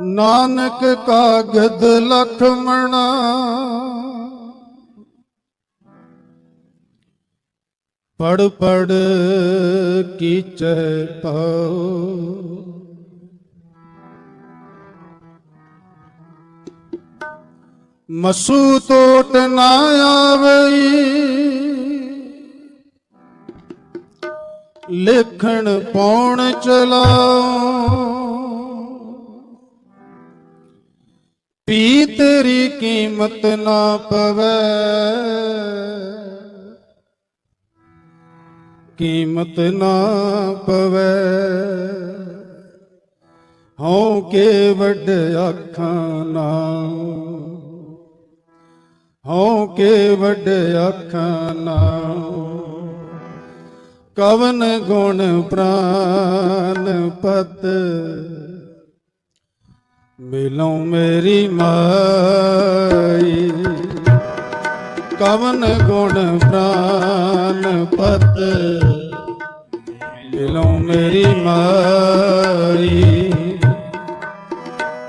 ਨਾਨਕ ਕਾਗਦ ਲਖਮਣਾ। ਪੜ ਪੜ ਕੀਚੈ ਪਾਉ ਮਸੂ ਟੋਟ ਨਾ ਆਵਈ। ਲਿਖਣ ਪੌਣ ਚਲਾਓ ਪੀ ਤੇਰੀ ਕੀਮਤ ਨਾ ਪਵੇ। ਕੀਮਤ ਨਾ ਪਵੇ। ਹਉ ਕੇ ਵੱਡ ਅੱਖਾਂ ਨਾ ਹਉ ਕੇ ਵੱਡ ਅੱਖਾਂ ਨਾ ਕਵਨ ਗੁਣ ਪ੍ਰਾਨ ਪਤ। ਮਿਲੋ ਮੇਰੀ ਮਾਈ। ਕਵਨ ਗੁਣ ਪ੍ਰਾਨ ਪਤ। ਮਿਲੋ ਮੇਰੀ ਮਾਈ।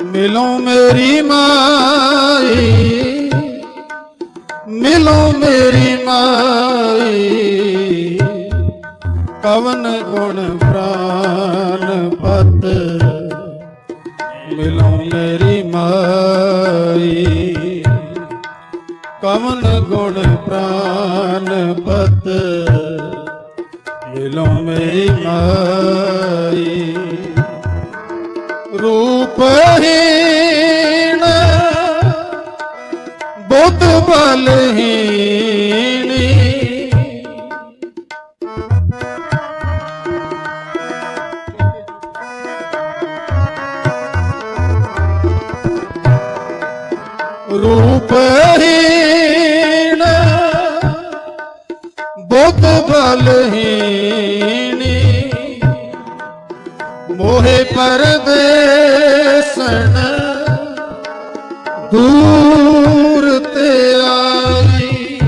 ਮਿਲੋ ਮੇਰੀ ਮਾਈ। ਮਿਲੋ ਮੇਰੀ ਮਾਈ। ਕਵਨ ਗੁਣ ਪ੍ਰਾਨ ਪਤ। ਮਿਲੋ ਮੇਰੀ ਮਾਈ। ਕਵਨ ਗੁਣ ਪ੍ਰਾਨ ਪਤ। ਮਿਲੋ ਮੇਰੀ ਮਾਈ। ਰੂਪਹੀਣ ਬੁੱਧ ਬਲਹੀਣੀ। ਰੂਪ ਰੂਪਹੀਣ ਬੁੱਧ ਬਲਹੀਣੀ। ਮੋਹਿ ਪਰਦੇਸਣ, ਦੂਰ ਤੇ ਆਈ।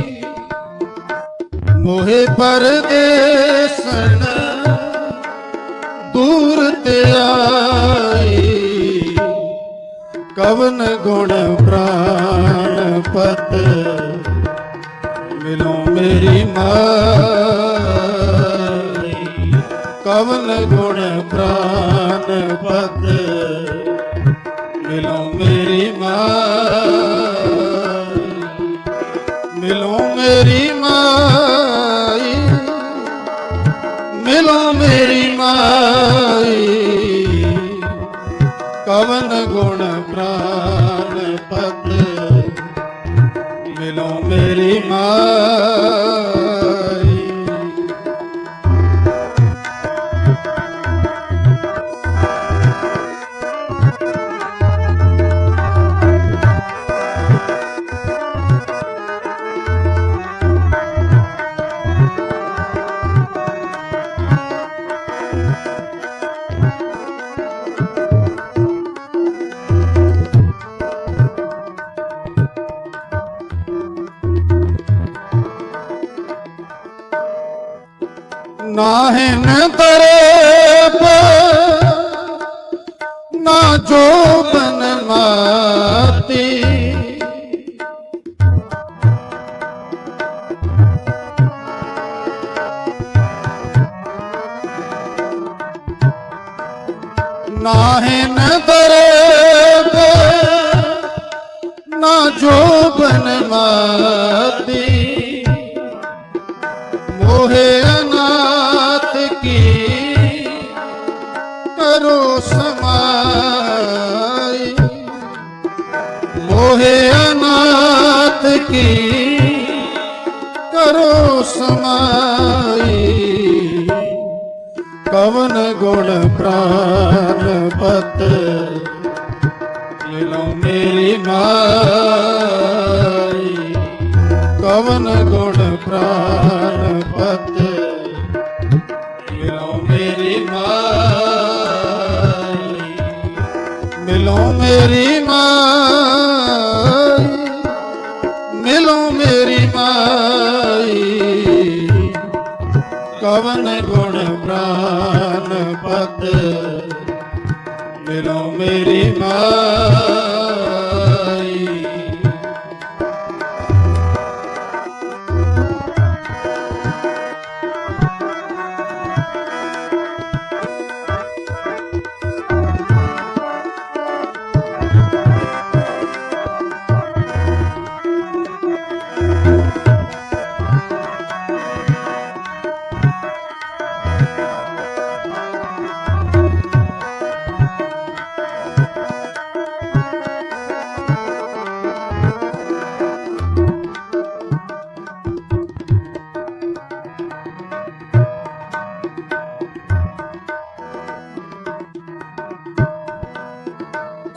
ਮੋਹਿ ਪਰਦੇਸਣ, ਦੂਰ ਤੇ ਆਈ। ਕਵਨ ਗੁਣ ਪ੍ਰਾਨ ਪਤ ਮਿਲੋ ਮੇਰੀ ਮਾਈ ਕਵਨ ਗੁਣ ਪ੍ਰਾਨ ਪਤ ਮਿਲੋ ਮੇਰੀ ਮਾਈ ਮਿਲੋ ਮੇਰੀ ਮਾਈ ਮਿਲੋ ਮੇਰੀ ਮਾਈ ਕਵਨ ਗੁਣ ਪ੍ਰਾਨ ਪਤ ਮਿਲੋ ਮੇਰੀ ਮਾਂ। ਨਾਹਿਨ ਤਰੇਪ ਨਾ ਜੋਬਨ ਮਾਤੀ ਨਾਹਿਨ ਤਰੇਪ ਨਾ ਜੋਬਨ ਮਾਤੀ ਮੋਹੇ ਕਰੋ ਸਮਾਈ। ਕਵਨ ਗੁਣ ਪ੍ਰਾਨ ਪਤ। ਮਿਲੋ ਮੇਰੀ ਮਾਈ। ਕਵਨ ਗੁਣ ਪ੍ਰਾਨ ਪਤ। ਮਿਲੋ ਮੇਰੀ ਮਾਈ। ਮਿਲੋ ਮੇਰੀ ਮਾਈ। ਕਵਨ ਗੁਣ ਪ੍ਰਾਨ ਪਤ ਮਿਲੋ ਮੇਰੀ ਮਾਂ।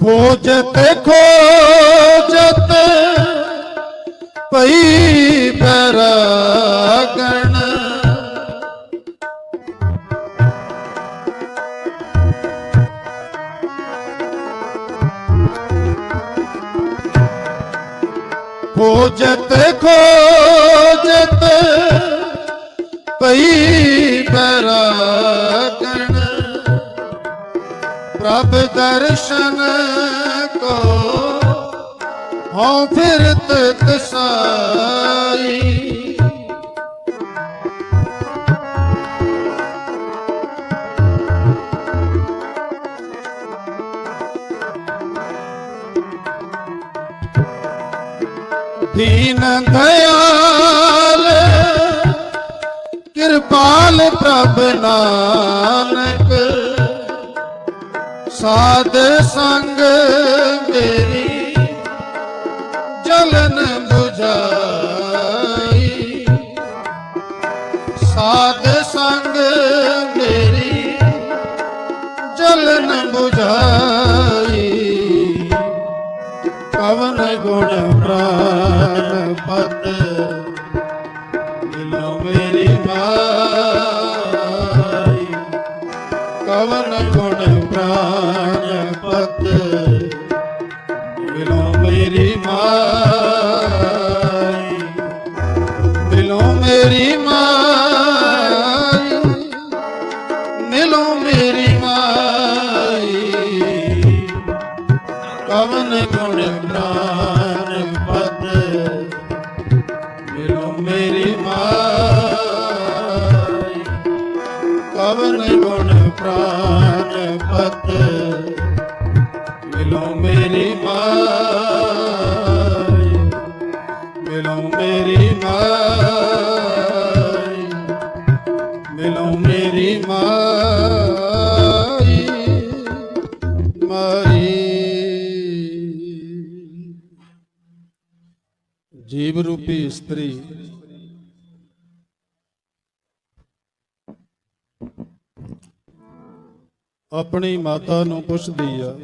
ਖੋਜਤ ਖੋਜਤ ਪਈ ਬਰਾਗਣ ਖੋਜਤ ਖੋਜਤ ਪਈ ਬਰਾਗਣ ਪ੍ਰਭ ਦਰਸ਼ਨ ਕੋ ਹਉ ਫਿਰਤ ਤਸਾਈ ਦੀਨ ਦਇਆਲ ਕਿਰਪਾਲ ਪ੍ਰਭ ਨਾਨਕ ਸਾਧ ਸੰਗ ਗੁਣ ਪ੍ਰਾਨ ਪਤ। ਮਿਲੋ ਮੇਰੀ ਮਾਈ। ਕਵਨ ਗੁਣ ਪ੍ਰਾਨ ਪਤ। ਮਿਲੋ ਮੇਰੀ ਮਾਈ। ਮਿਲੋ ਮੇਰੀ ਮਾਈ ਕਵਨ ਗੁਣ ਪ੍ਰਾਨ ਪਤ ਮਿਲੋ ਮੇਰੀ ਮਾਈ ਇਸਤਰੀ ਆਪਣੀ ਮਾਤਾ ਨੂੰ ਪੁੱਛਦੀ ਆ,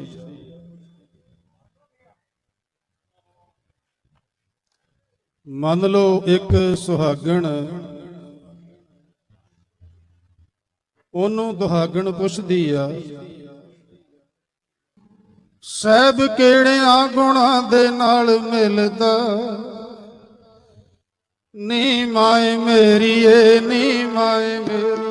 ਮੰਨ ਲਓ ਇੱਕ ਸੁਹਾਗਣ, ਉਹਨੂੰ ਦੁਹਾਗਣ ਪੁੱਛਦੀ ਆ, ਸਹਿਬ ਕਿਹੜਿਆਂ ਗੁਣਾਂ ਦੇ ਨਾਲ ਮਿਲਦਾ? ਨੀ ਮਾਏ ਮੇਰੀਏ ਨੀ ਮਾਏ ਮੇਰੀ